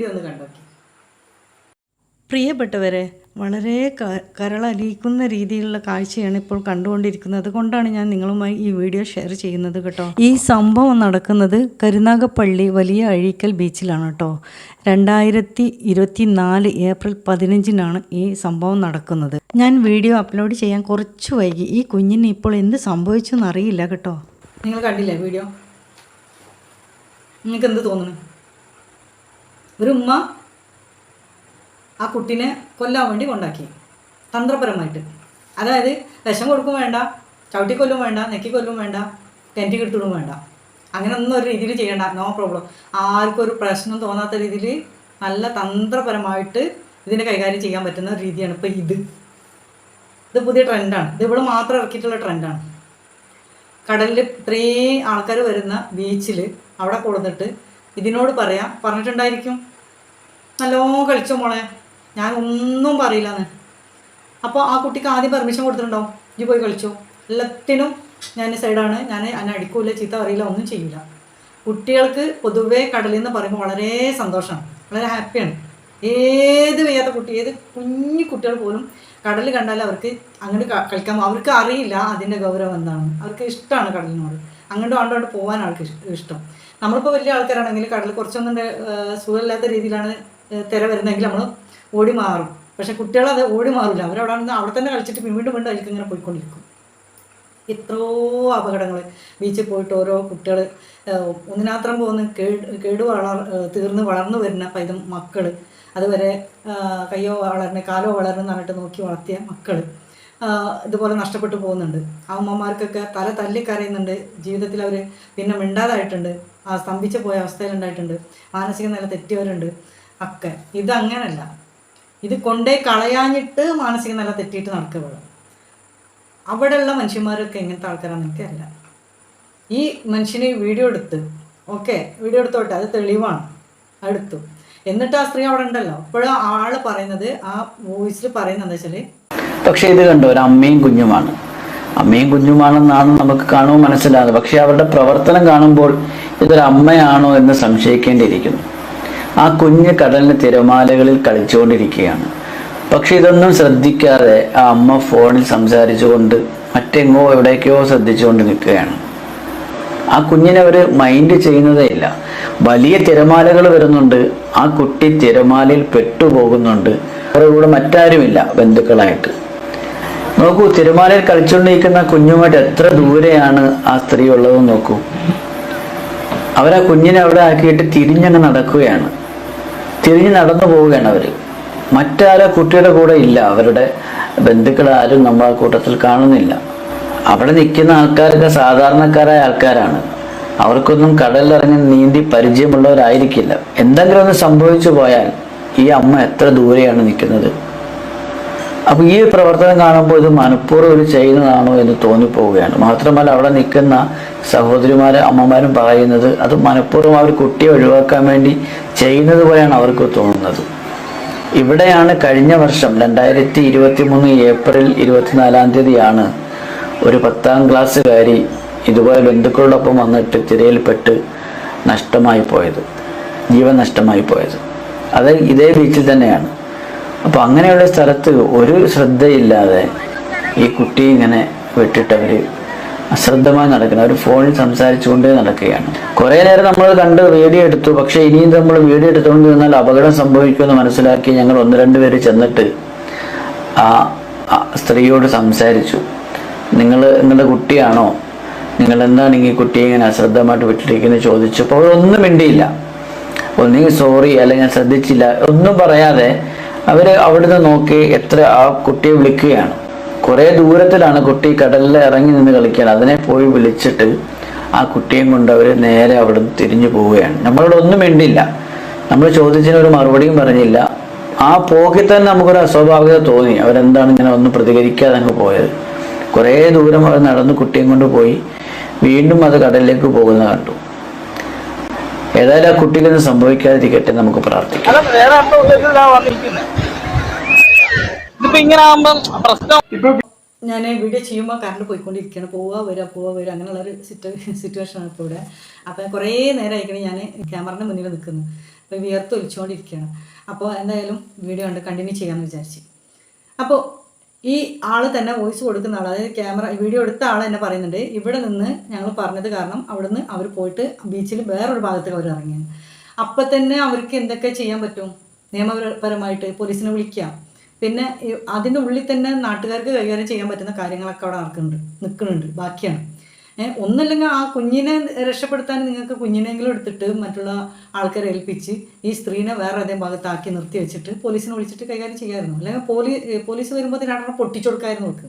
Video ഒന്ന് കണ്ടോക്കി. പ്രിയപ്പെട്ടവരെ വളരെ കരളലിയിക്കുന്ന രീതിയിലുള്ള കാഴ്ചയാണ് ഇപ്പോൾ കണ്ടുകൊണ്ടിരിക്കുന്നത്. അതുകൊണ്ടാണ് ഞാൻ നിങ്ങളുമായി ഈ വീഡിയോ ഷെയർ ചെയ്യുന്നത് കേട്ടോ. ഈ സംഭവം നടക്കുന്നത് കരുനാഗപ്പള്ളി വലിയ അഴീക്കൽ ബീച്ചിലാണ് കേട്ടോ. രണ്ടായിരത്തി ഇരുപത്തി നാല് ഏപ്രിൽ പതിനഞ്ചിനാണ് ഈ സംഭവം നടക്കുന്നത്. ഞാൻ വീഡിയോ അപ്ലോഡ് ചെയ്യാൻ കുറച്ച് വൈകി. ഈ കുഞ്ഞിന് ഇപ്പോൾ എന്ത് സംഭവിച്ചു എന്നറിയില്ല കേട്ടോ. നിങ്ങൾ കണ്ടില്ലേ വീഡിയോ? നിങ്ങൾക്ക് എന്ത് തോന്നുന്നു? ഒരു ഉമ്മ ആ കുട്ടീനെ കൊല്ലാൻ വേണ്ടി കൊണ്ടാക്കി. തന്ത്രപരമായിട്ട്. അതായത് വിഷം കൊടുക്കും വേണ്ട ചവിട്ടിക്കൊല്ലും വേണ്ട നെക്കിക്കൊല്ലും വേണ്ട ടെന്റ് കിട്ടിടും വേണ്ട. അങ്ങനെ ഒന്നും ഒരു രീതിയിൽ ചെയ്യണ്ട. നോ പ്രോബ്ലം ആർക്കും ഒരു പ്രശ്നം തോന്നാത്ത രീതിയിൽ നല്ല തന്ത്രപരമായിട്ട് ഇതിനെ കൈകാര്യം ചെയ്യാൻ പറ്റുന്ന രീതിയാണ് ഇപ്പോൾ ഇത്. ഇത് പുതിയ ട്രെൻഡാണ്. ഇത് ഇവിടെ മാത്രം ഇറക്കിയിട്ടുള്ള ട്രെൻഡാണ്. കടലിൽ ഇത്രയും ആൾക്കാർ വരുന്ന ബീച്ചിൽ അവിടെ കൊടുത്തിട്ട് ഇതിനോട് പറയാം പറഞ്ഞിട്ടുണ്ടായിരിക്കും. നല്ലോണം കളിച്ചോ മോളെ. ഞാൻ ഒന്നും പറയില്ലെന്ന് അപ്പോൾ ആ കുട്ടിക്ക് ആദ്യം പെർമിഷൻ കൊടുത്തിട്ടുണ്ടാവും ഇജ്ജ് പോയി കളിച്ചോ. എല്ലാത്തിനും ഞാൻ സൈഡാണ് ഞാൻ എന്നെ അടിക്കൂല ചീത്ത അറിയില്ല ഒന്നും ചെയ്യില്ല കുട്ടികൾക്ക് പൊതുവേ കടലിൽ നിന്ന് പറയുമ്പോൾ വളരെ സന്തോഷമാണ്. വളരെ ഹാപ്പിയാണ് ഏത് വയ്യാത്ത കുട്ടി ഏത് കുഞ്ഞു കുട്ടികൾ പോലും കടൽ കണ്ടാൽ അവർക്ക് അങ്ങോട്ട് കളിക്കാൻ അവർക്ക് അറിയില്ല അതിന്റെ ഗൗരവം എന്താണ്. അവർക്ക് ഇഷ്ടമാണ് കടലിനോട്. അങ്ങോട്ടും അങ്ങോട്ട് പോകാൻ ആൾക്ക് ഇഷ്- ഇഷ്ടം. നമ്മളിപ്പോൾ വലിയ ആൾക്കാരാണെങ്കിൽ കടൽ കുറച്ചൊന്നും സുഖമില്ലാത്ത രീതിയിലാണ് തിര വരുന്നെങ്കിൽ നമ്മൾ ഓടി മാറും. പക്ഷെ കുട്ടികളത് ഓടി മാറില്ല അവരവിടെ നിന്ന് അവിടെ തന്നെ കളിച്ചിട്ട് വീണ്ടും വീണ്ടും അതിലേക്ക് ഇങ്ങനെ പോയിക്കൊണ്ടിരിക്കും. എത്രയോ അപകടങ്ങൾ ബീച്ചിൽ പോയിട്ട് ഓരോ കുട്ടികൾ ഒന്നിനാത്രം പോകുന്ന കേട് കേട് വളർ തീർന്ന് വളർന്നു വരുന്ന പൈതം മക്കൾ അതുവരെ കയ്യോ വളർന്ന് കാലോ വളർന്ന് പറഞ്ഞിട്ട് നോക്കി വളർത്തിയ മക്കൾ ഇതുപോലെ നഷ്ടപ്പെട്ടു പോകുന്നുണ്ട്. അമ്മമാർക്കൊക്കെ തല തല്ലി കരയുന്നുണ്ട് ജീവിതത്തിൽ അവർ പിന്നെ മിണ്ടാതായിട്ടുണ്ട്. ആ സ്തംഭിച്ച് പോയ അവസ്ഥയിലുണ്ടായിട്ടുണ്ട്. മാനസിക നില തെറ്റിയവരുണ്ട്. ഒക്കെ. ഇതങ്ങനല്ല. ഇത് കൊണ്ടേ കളയാഞ്ഞിട്ട് മാനസിക നില തെറ്റിയിട്ട് നടക്കുക അവിടെയുള്ള മനുഷ്യന്മാരൊക്കെ എങ്ങനത്തെ ആൾക്കാരാണെന്ന് എനിക്കറിയില്ല. ഈ മനുഷ്യന് വീഡിയോ എടുത്ത് ഓക്കെ വീഡിയോ എടുത്തോട്ടെ അത് തെളിവാണ്. എടുത്തു. എന്നിട്ട് ആ സ്ത്രീ അവിടെ ഉണ്ടല്ലോ. അപ്പോഴും ആൾ പറയുന്നത് ആ വോയിസിൽ പറയുന്നത് എന്താ വെച്ചാൽ പക്ഷെ ഇത് കണ്ടോ ഒരു അമ്മയും കുഞ്ഞുമാണ്. അമ്മയും കുഞ്ഞുമാണെന്നാണ് നമുക്ക് കാണുമ്പോൾ മനസ്സിലാകുന്നത്. പക്ഷെ അവരുടെ പ്രവർത്തനം കാണുമ്പോൾ ഇതൊരു അമ്മയാണോ എന്ന് സംശയിക്കേണ്ടിയിരിക്കുന്നു. ആ കുഞ്ഞ് കടലിന് തിരമാലകളിൽ കളിച്ചുകൊണ്ടിരിക്കുകയാണ്. പക്ഷെ ഇതൊന്നും ശ്രദ്ധിക്കാതെ ആ അമ്മ ഫോണിൽ സംസാരിച്ചുകൊണ്ട് മറ്റെങ്ങോ എവിടേക്കോ ശ്രദ്ധിച്ചുകൊണ്ട് നിൽക്കുകയാണ്. ആ കുഞ്ഞിനെ അവർ മൈൻഡ് ചെയ്യുന്നതേ ഇല്ല. വലിയ തിരമാലകൾ വരുന്നുണ്ട്. ആ കുട്ടി തിരമാലയിൽ പെട്ടുപോകുന്നുണ്ട്. അവരുടെ കൂടെ മറ്റാരുമില്ല ബന്ധുക്കളായിട്ട്. നോക്കൂ തിരമാലയിൽ കളിച്ചുകൊണ്ടിരിക്കുന്ന കുഞ്ഞുമായിട്ട് എത്ര ദൂരെയാണ് ആ സ്ത്രീ ഉള്ളതെന്ന് നോക്കൂ. അവരാ കുഞ്ഞിനെ അവിടെ ആക്കിയിട്ട് തിരിഞ്ഞങ്ങ് നടക്കുകയാണ്. തിരിഞ്ഞ് നടന്നു പോവുകയാണ് അവർ മറ്റാരെ കുട്ടിയുടെ കൂടെ ഇല്ല. അവരുടെ ബന്ധുക്കൾ ആരും നമ്മൾ ആ കൂട്ടത്തിൽ കാണുന്നില്ല. അവിടെ നിൽക്കുന്ന ആൾക്കാരൊക്കെ സാധാരണക്കാരായ ആൾക്കാരാണ്. അവർക്കൊന്നും കടലിലിറങ്ങി നീന്തി പരിചയമുള്ളവരായിരിക്കില്ല. എന്തെങ്കിലും ഒന്ന് സംഭവിച്ചു പോയാൽ ഈ അമ്മ എത്ര ദൂരെയാണ് നിൽക്കുന്നത്? അപ്പൊ ഈ പ്രവർത്തനം കാണുമ്പോൾ ഇത് മനഃപൂർവം ഒരു ചെയ്യുന്നതാണോ എന്ന് തോന്നിപ്പോവുകയാണ്. മാത്രമല്ല അവിടെ നിൽക്കുന്ന സഹോദരിമാരും അമ്മമാരും പറയുന്നത് അത് മനഃപൂർവം അവർ കുട്ടിയെ ഒഴിവാക്കാൻ വേണ്ടി ചെയ്യുന്നത് പോലെയാണ് അവർക്ക് തോന്നുന്നത്. ഇവിടെയാണ് കഴിഞ്ഞ വർഷം രണ്ടായിരത്തി ഇരുപത്തി മൂന്ന് ഏപ്രിൽ ഇരുപത്തിനാലാം തീയതിയാണ് ഒരു പത്താം ക്ലാസ്സുകാരി ഇതുപോലെ ബന്ധുക്കളോടൊപ്പം വന്നിട്ട് തിരയിൽപ്പെട്ട് നഷ്ടമായി പോയത്. ജീവൻ നഷ്ടമായി പോയത്. അത് ഇതേ ബീച്ചിൽ തന്നെയാണ്. അപ്പോൾ അങ്ങനെയുള്ള സ്ഥലത്ത് ഒരു ശ്രദ്ധയില്ലാതെ ഈ കുട്ടി ഇങ്ങനെ വിട്ടിട്ടവർ അശ്രദ്ധമായി നടക്കുന്നത് ഒരു ഫോണിൽ സംസാരിച്ചുകൊണ്ടേ നടക്കുകയാണ്. കുറേ നേരം നമ്മൾ കണ്ട് വീഡിയോ എടുത്തു പക്ഷേ ഇനിയും നമ്മൾ വീഡിയോ എടുത്തുകൊണ്ട് നിന്നാൽ അപകടം സംഭവിക്കുമെന്ന് മനസ്സിലാക്കി ഞങ്ങൾ ഒന്ന് രണ്ട് പേര് ചെന്നിട്ട് ആ സ്ത്രീയോട് സംസാരിച്ചു. നിങ്ങൾ നിങ്ങളുടെ കുട്ടിയാണോ? നിങ്ങൾ എന്താണ് ഈ കുട്ടിയെ ഇങ്ങനെ അശ്രദ്ധമായിട്ട് വിട്ടിരിക്കുന്നത്? ചോദിച്ചപ്പോൾ അവരൊന്നും മിണ്ടിയില്ല. ഒന്നെങ്കിൽ സോറി അല്ലെങ്കിൽ ഞാൻ ശ്രദ്ധിച്ചില്ല. ഒന്നും പറയാതെ അവർ അവിടുന്ന് നോക്കി എത്ര ആ കുട്ടിയെ വിളിക്കുകയാണ്. കുറേ ദൂരത്തിലാണ് കുട്ടി കടലിൽ ഇറങ്ങി നിന്ന് കളിക്കുകയാണ്. അതിനെ പോയി വിളിച്ചിട്ട് ആ കുട്ടിയും കൊണ്ട് അവർ നേരെ അവിടെ തിരിഞ്ഞു പോവുകയാണ്. നമ്മളോട് ഒന്നും മിണ്ടില്ല. നമ്മൾ ചോദിച്ചതിന് ഒരു മറുപടിയും പറഞ്ഞില്ല. ആ പോക്കി തന്നെ നമുക്കൊരു അസ്വാഭാവികത തോന്നി. അവരെന്താണ് ഇങ്ങനെ ഒന്നും പ്രതികരിക്കാതെ അങ്ങ് പോയത്? കുറേ ദൂരം അവർ നടന്ന് കുട്ടിയും കൊണ്ട് പോയി. വീണ്ടും അത് കടലിലേക്ക് പോകുന്ന കണ്ടു. ഏതായാലും ആ കുട്ടിക്കൊന്നും സംഭവിക്കാതിരിക്കട്ടെ നമുക്ക് പ്രാർത്ഥിക്കാം. ഞാൻ വീഡിയോ ചെയ്യുമ്പോൾ കറണ്ട് പോയിക്കൊണ്ടിരിക്കുകയാണ് പോവുക വരിക പോവുക വരിക അങ്ങനെയുള്ളൊരു സിറ്റുവേഷൻ ആണ് ഇപ്പോൾ ഇവിടെ. അപ്പം കുറേ നേരം ആയിക്കണേ ഞാൻ ക്യാമറയുടെ മുന്നിൽ നിൽക്കുന്നു അപ്പോൾ വിയർത്ത് ഒലിച്ചുകൊണ്ടിരിക്കുകയാണ് അപ്പോൾ എന്തായാലും വീഡിയോ കണ്ട് കണ്ടിന്യൂ ചെയ്യാമെന്ന് വിചാരിച്ചു. അപ്പോൾ ഈ ആൾ തന്നെ വോയിസ് കൊടുക്കുന്ന ആൾ അതായത് ക്യാമറ വീഡിയോ എടുത്ത ആൾ തന്നെ പറയുന്നുണ്ട് ഇവിടെ നിന്ന് ഞങ്ങൾ പറഞ്ഞത് കാരണം അവിടുന്ന് അവർ പോയിട്ട് ബീച്ചിൽ വേറൊരു ഭാഗത്തേക്ക് അവർ ഇറങ്ങിയാണ് അപ്പം തന്നെ അവർക്ക് എന്തൊക്കെ ചെയ്യാൻ പറ്റും? നിയമപരമായിട്ട് പോലീസിനെ വിളിക്കാം. പിന്നെ അതിന്റെ ഉള്ളിൽ തന്നെ നാട്ടുകാർക്ക് കൈകാര്യം ചെയ്യാൻ പറ്റുന്ന കാര്യങ്ങളൊക്കെ അവിടെ നടക്കുന്നുണ്ട് നിൽക്കുന്നുണ്ട് ബാക്കിയാണ്. ഒന്നല്ലെങ്കിൽ ആ കുഞ്ഞിനെ രക്ഷപ്പെടുത്താൻ നിങ്ങൾക്ക് കുഞ്ഞിനെങ്കിലും എടുത്തിട്ട് മറ്റുള്ള ആൾക്കാരെ ഏൽപ്പിച്ച് ഈ സ്ത്രീനെ വേറെ അതേ ഭാഗത്താക്കി നിർത്തി വെച്ചിട്ട് പോലീസിനെ വിളിച്ചിട്ട് കൈകാര്യം ചെയ്യാമായിരുന്നു അല്ലെങ്കിൽ പോലീ പോലീസ് വരുമ്പോൾ രണ്ടെണ്ണം പൊട്ടിച്ചു കൊടുക്കായിരുന്നു നോക്ക്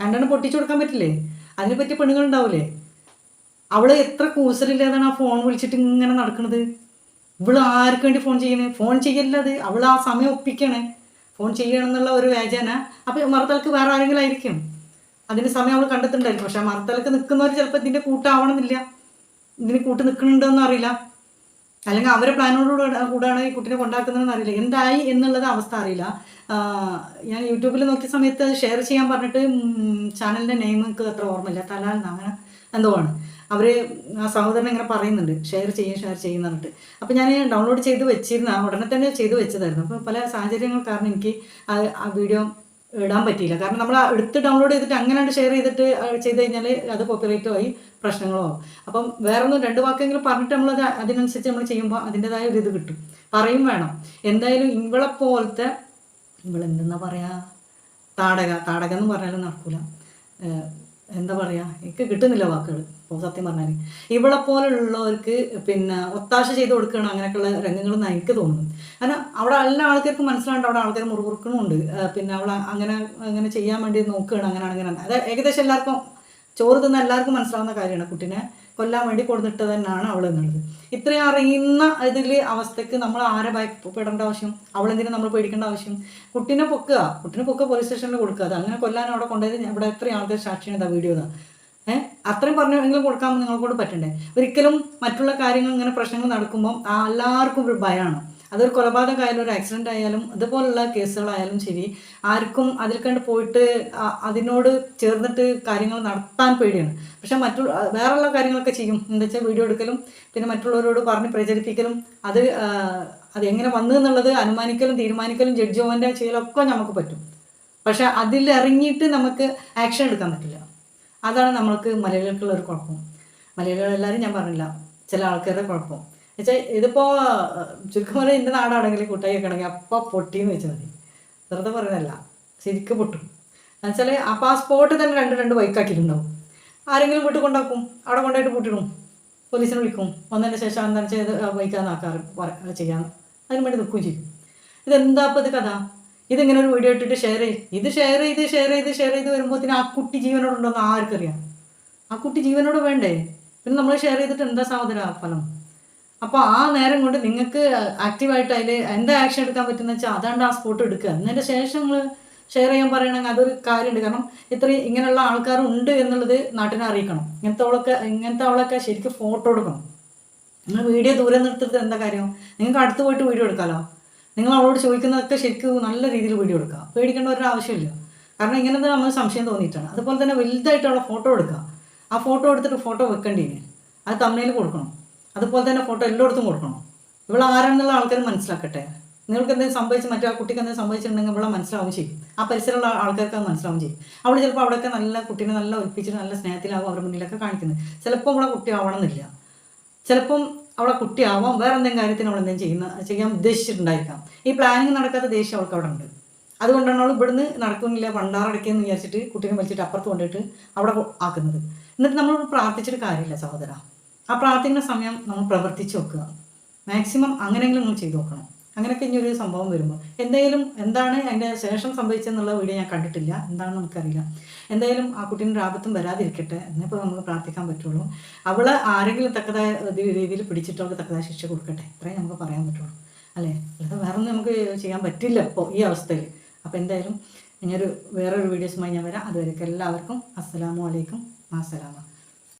രണ്ടെണ്ണം പൊട്ടിച്ചു കൊടുക്കാൻ പറ്റില്ലേ? അതിനെ പറ്റിയ പെണ്ണുങ്ങളുണ്ടാവില്ലേ അവൾ എത്ര കൂസലില്ലാതാണ് ആ ഫോൺ വിളിച്ചിട്ട് ഇങ്ങനെ നടക്കുന്നത് ഇവൾ ആർക്ക് വേണ്ടി ഫോൺ ചെയ്യണേ? ഫോൺ ചെയ്യല്ലത് അവൾ ആ സമയം ഒപ്പിക്കണേ. ഫോൺ ചെയ്യണം എന്നുള്ള ഒരു വേചന അപ്പം മറുതലക്ക് വേറെ ആരെങ്കിലും ആയിരിക്കും. അതിന് സമയം അവൾ കണ്ടെത്തുന്നുണ്ടായിരിക്കും പക്ഷെ മറുതലക്ക് നിൽക്കുന്നവർ ചിലപ്പോൾ ഇതിന്റെ കൂട്ടാവണമെന്നില്ല. ഇതിന് കൂട്ട് നിൽക്കുന്നുണ്ടോയെന്ന് അറിയില്ല. അല്ലെങ്കിൽ അവരെ പ്ലാനോട് കൂടാണ് ഈ കുട്ടീനെ കൊണ്ടാക്കുന്നതെന്ന് അറിയില്ല. എന്തായി എന്നുള്ളത് അവസ്ഥ അറിയില്ല. ഞാൻ യൂട്യൂബിൽ നോക്കിയ സമയത്ത് അത് ഷെയർ ചെയ്യാൻ പറഞ്ഞിട്ട് ചാനലിന്റെ നെയിം എനിക്ക് അത്ര ഓർമ്മയില്ല. തലാൽ അങ്ങനെ എന്തോ ആണ്. അവർ ആ സഹോദരൻ ഇങ്ങനെ പറയുന്നുണ്ട്. ഷെയർ ചെയ്യും ഷെയർ ചെയ്യുന്ന പറഞ്ഞിട്ട്. അപ്പോൾ ഞാൻ ഡൗൺലോഡ് ചെയ്ത് വെച്ചിരുന്ന ഉടനെ തന്നെ ചെയ്ത് വെച്ചതായിരുന്നു. അപ്പോൾ പല സാഹചര്യങ്ങൾ കാരണം എനിക്ക് ആ ആ വീഡിയോ ഇടാൻ പറ്റിയില്ല. കാരണം നമ്മൾ എടുത്ത് ഡൗൺലോഡ് ചെയ്തിട്ട് അങ്ങനെ ഷെയർ ചെയ്തിട്ട് ചെയ്ത് കഴിഞ്ഞാൽ അത് കോപ്പിറൈറ്റും ആയി പ്രശ്നങ്ങളോ അപ്പം വേറെ ഒന്നും രണ്ട് വാക്കെങ്കിലും പറഞ്ഞിട്ട് നമ്മൾ അത് അതിനനുസരിച്ച് നമ്മൾ ചെയ്യുമ്പോൾ അതിന്റെതായ ഒരു ഇത് കിട്ടും. പറയും വേണം. എന്തായാലും ഇവളെ പോലത്തെ ഇവളെന്തെന്നാ പറയാ? താടക താടക എന്ന് പറഞ്ഞാലും നടക്കില്ല എന്താ പറയാ? എനിക്ക് കിട്ടുന്നില്ല വാക്കുകൾ ഇപ്പോൾ സത്യം പറഞ്ഞാൽ ഇവളെ പോലുള്ളവർക്ക് പിന്നെ ഒത്താശ ചെയ്ത് കൊടുക്കണം അങ്ങനെയൊക്കെയുള്ള രംഗങ്ങളെന്ന് എനിക്ക് തോന്നുന്നു കാരണം അവിടെ എല്ലാ ആൾക്കാർക്കും മനസ്സിലാണ്ട് അവിടെ ആൾക്കാർ മുറിവുറുക്കണമുണ്ട് പിന്നെ അവൾ അങ്ങനെ അങ്ങനെ ചെയ്യാൻ വേണ്ടി നോക്കുകയാണ് അങ്ങനെ അങ്ങനെ അത് ഏകദേശം എല്ലാവർക്കും ചോറ് തിന്ന എല്ലാവർക്കും മനസ്സിലാവുന്ന കാര്യമാണ്. കുട്ടീനെ കൊല്ലാൻ വേണ്ടി കൊടുത്തിട്ട് തന്നെയാണ് അവൾ എന്നുള്ളത്. ഇത്രയും അറിയുന്ന ഇതിൽ അവസ്ഥയ്ക്ക് നമ്മൾ ആരെ ഭയപ്പെടേണ്ട ആവശ്യം? അവളെന്തിനും നമ്മൾ പേടിക്കേണ്ട ആവശ്യം? കുട്ടീനെ പൊക്കുക. കുട്ടീനെ പൊക്കുക പോലീസ് സ്റ്റേഷനിൽ കൊടുക്കുക. അത് അങ്ങനെ കൊല്ലാൻ അവിടെ കൊണ്ടുപോയത് ഇവിടെ എത്രയും ആൾക്കാർ സാക്ഷിയാണ് ഇതാ വീഡിയോ ഏഹ് അത്രയും പറഞ്ഞെങ്കിലും കൊടുക്കാൻ നിങ്ങളെക്കൊണ്ട് പറ്റണ്ടേ? ഒരിക്കലും മറ്റുള്ള കാര്യങ്ങൾ ഇങ്ങനെ പ്രശ്നങ്ങൾ നടക്കുമ്പോൾ ആ എല്ലാവർക്കും ഒരു ഭയമാണ് അതൊരു കൊലപാതകമായാലും ഒരു ആക്സിഡന്റ് ആയാലും അതുപോലുള്ള കേസുകളായാലും ശരി ആർക്കും അതിൽ കണ്ട് പോയിട്ട് അതിനോട് ചേർന്നിട്ട് കാര്യങ്ങൾ നടത്താൻ പേടിയാണ്. പക്ഷെ മറ്റു വേറെയുള്ള കാര്യങ്ങളൊക്കെ ചെയ്യും. എന്താ വെച്ചാൽ വീഡിയോ എടുക്കലും പിന്നെ മറ്റുള്ളവരോട് പറഞ്ഞ് പ്രചരിപ്പിക്കലും അത് അത് എങ്ങനെ വന്നു എന്നുള്ളത് അനുമാനിക്കലും തീരുമാനിക്കലും ജഡ്ജിമെന്റ് ചെയ്യലൊക്കെ നമുക്ക് പറ്റും. പക്ഷെ അതിൽ ഇറങ്ങിയിട്ട് നമുക്ക് ആക്ഷൻ എടുക്കാൻ പറ്റില്ല. അതാണ് നമ്മൾക്ക് മലയാളികൾക്കുള്ള ഒരു കുഴപ്പം. മലയാളികളെല്ലാവരും ഞാൻ പറഞ്ഞില്ല ചില ആൾക്കാരുടെ കുഴപ്പം. വെച്ചാൽ ഇതിപ്പോൾ ചുരുക്കം പറഞ്ഞാൽ എന്റെ നാടാണെങ്കിൽ കൂട്ടായിയൊക്കെ ആണെങ്കിൽ അപ്പം പൊട്ടിയെന്ന് വെച്ചാൽ മതി. വെറുതെ പറയുന്നതല്ല. ശരിക്കും പൊട്ടും. എന്നുവെച്ചാൽ ആ സ്പോട്ടിൽ തന്നെ രണ്ട് രണ്ട് ബൈക്കാക്കിയിട്ടുണ്ടാവും ആരെങ്കിലും വീട്ടിൽ കൊണ്ടാക്കും. അവിടെ കൊണ്ടായിട്ട് പൂട്ടിടും. പോലീസിനെ വിളിക്കും. വന്നതിന് ശേഷം എന്താണ് ചെയ്ത് പറ- ചെയ്യാൻ അതിന് വേണ്ടി നിൽക്കുകയും ചെയ്യും. ഇതെന്താ അപ്പോൾ ഇത് കഥ? ഇതിങ്ങനെ ഒരു വീഡിയോ ഇട്ടിട്ട് ഷെയർ ചെയ്യും ഇത് ഷെയർ ചെയ്ത് ഷെയർ ചെയ്ത് ഷെയർ ചെയ്ത് വരുമ്പോഴത്തേന് ആ കുട്ടി ജീവനോടുണ്ടോന്ന് ആർക്കറിയാം. ആ കുട്ടി ജീവനോട് വേണ്ടേ? പിന്നെ നമ്മൾ ഷെയർ ചെയ്തിട്ട് എന്താ സാധന ഫലം? അപ്പോൾ ആ നേരം കൊണ്ട് നിങ്ങൾക്ക് ആക്റ്റീവായിട്ട് അതിൽ എന്താ ആക്ഷൻ എടുക്കാൻ പറ്റുന്ന വെച്ചാൽ അതാണ്ട് ആ സ്പോട്ട് എടുക്കുക എന്നതിന്റെ ശേഷം നിങ്ങൾ ഷെയർ ചെയ്യാൻ പറയണമെങ്കിൽ അതൊരു കാര്യമുണ്ട്. കാരണം ഇത്രയും ഇങ്ങനെയുള്ള ആൾക്കാരുണ്ട് എന്നുള്ളത് നാട്ടിനെ അറിയിക്കണം. ഇങ്ങനത്തെ അവളൊക്കെ ഇങ്ങനത്തെ അവളൊക്കെ ശരിക്കും ഫോട്ടോ എടുക്കണം. നിങ്ങൾ വീഡിയോ ദൂരെ നിർത്തിട്ട് എന്താ കാര്യം? നിങ്ങൾക്ക് അടുത്ത് പോയിട്ട് വീഡിയോ എടുക്കാമല്ലോ നിങ്ങൾ അവളോട് ചോദിക്കുന്നതൊക്കെ ശരിക്കും നല്ല രീതിയിൽ വീഡിയോ എടുക്കുക പേടിക്കേണ്ട ഒരു ആവശ്യമില്ല. കാരണം ഇങ്ങനത്തെ നമ്മൾ സംശയം തോന്നിയിട്ടാണ്. അതുപോലെ തന്നെ വലുതായിട്ടുള്ള ഫോട്ടോ എടുക്കുക ആ ഫോട്ടോ എടുത്തിട്ട് ഫോട്ടോ വെക്കേണ്ടീന്. അത് തമ്മിൽ കൊടുക്കണം. അതുപോലെ തന്നെ ഫോട്ടോ എല്ലായിടത്തും കൊടുക്കണം. ഇവൾ ആരാണെന്നുള്ള ആൾക്കാർ മനസ്സിലാക്കട്ടെ. നിങ്ങൾക്ക് എന്തെങ്കിലും സംഭവിച്ച് മറ്റേ ആ കുട്ടിക്ക് എന്തെങ്കിലും സംഭവിച്ചിട്ടുണ്ടെങ്കിൽ ഇവിടെ മനസ്സിലാവും ചെയ്യും. ആ പരിസരമുള്ള ആൾക്കാർക്ക് അത് മനസ്സിലാവും ചെയ്യും. അവൾ ചിലപ്പോൾ അവിടെയൊക്കെ നല്ല കുട്ടീനെ നല്ല ഒലിപ്പിച്ചിട്ട് നല്ല സ്നേഹത്തിലാവും അവരുടെ മുന്നിലൊക്കെ കാണിക്കുന്നത്. ചിലപ്പോൾ അവളെ കുട്ടി ആവണമെന്നില്ല. ചിലപ്പം അവളെ കുട്ടിയാവാം വേറെ എന്തെങ്കിലും കാര്യത്തിന് അവൾ എന്തെങ്കിലും ചെയ്യുന്ന ചെയ്യാൻ ഉദ്ദേശിച്ചിട്ടുണ്ടായിരിക്കാം. ഈ പ്ലാനിങ് നടക്കാത്ത ദേഷ്യം അവൾക്ക് അവിടെ ഉണ്ട്. അതുകൊണ്ടാണ് അവൾ ഇവിടുന്ന് നടക്കുന്നില്ല പണ്ടാറടക്കിയെന്ന് വിചാരിച്ചിട്ട് കുട്ടീനെ വലിച്ചിട്ട് അപ്പുറത്ത് കൊണ്ടിട്ട് അവിടെ ആക്കുന്നത്. എന്നിട്ട് നമ്മൾ പ്രാർത്ഥിച്ചിട്ട് കാര്യമില്ല സഹോദര. ആ പ്രാർത്ഥിക്കുന്ന സമയം നമ്മൾ പ്രവർത്തിച്ചു നോക്കുക. മാക്സിമം അങ്ങനെയെങ്കിലും നമ്മൾ ചെയ്തു നോക്കണം. അങ്ങനെയൊക്കെ ഇനി ഒരു സംഭവം വരുമ്പോൾ. എന്തെങ്കിലും എന്താണ് അതിന്റെ ശേഷം സംഭവിച്ചെന്നുള്ള വീഡിയോ ഞാൻ കണ്ടിട്ടില്ല. എന്താണെന്ന് നമുക്കറിയില്ല. എന്തായാലും ആ കുട്ടീന്റെ ആപത്തും വരാതിരിക്കട്ടെ. എന്നിപ്പോൾ നമുക്ക് പ്രാർത്ഥിക്കാൻ പറ്റുള്ളൂ. അവളെ ആരെങ്കിലും തക്കതായ രീതിയിൽ പിടിച്ചിട്ട് അവൾക്ക് തക്കതായ ശിക്ഷ കൊടുക്കട്ടെ. ഇത്രയും നമുക്ക് പറയാൻ പറ്റുള്ളൂ. അല്ലേ? അല്ലാതെ വേറൊന്നും നമുക്ക് ചെയ്യാൻ പറ്റില്ല ഇപ്പോൾ ഈ അവസ്ഥയിൽ. അപ്പോൾ എന്തായാലും ഇനിയൊരു വേറൊരു വീഡിയോസുമായി ഞാൻ വരാം. അതുവരെയൊക്കെ എല്ലാവർക്കും അസ്സലാമു അലൈക്കും. അസ്സലാമ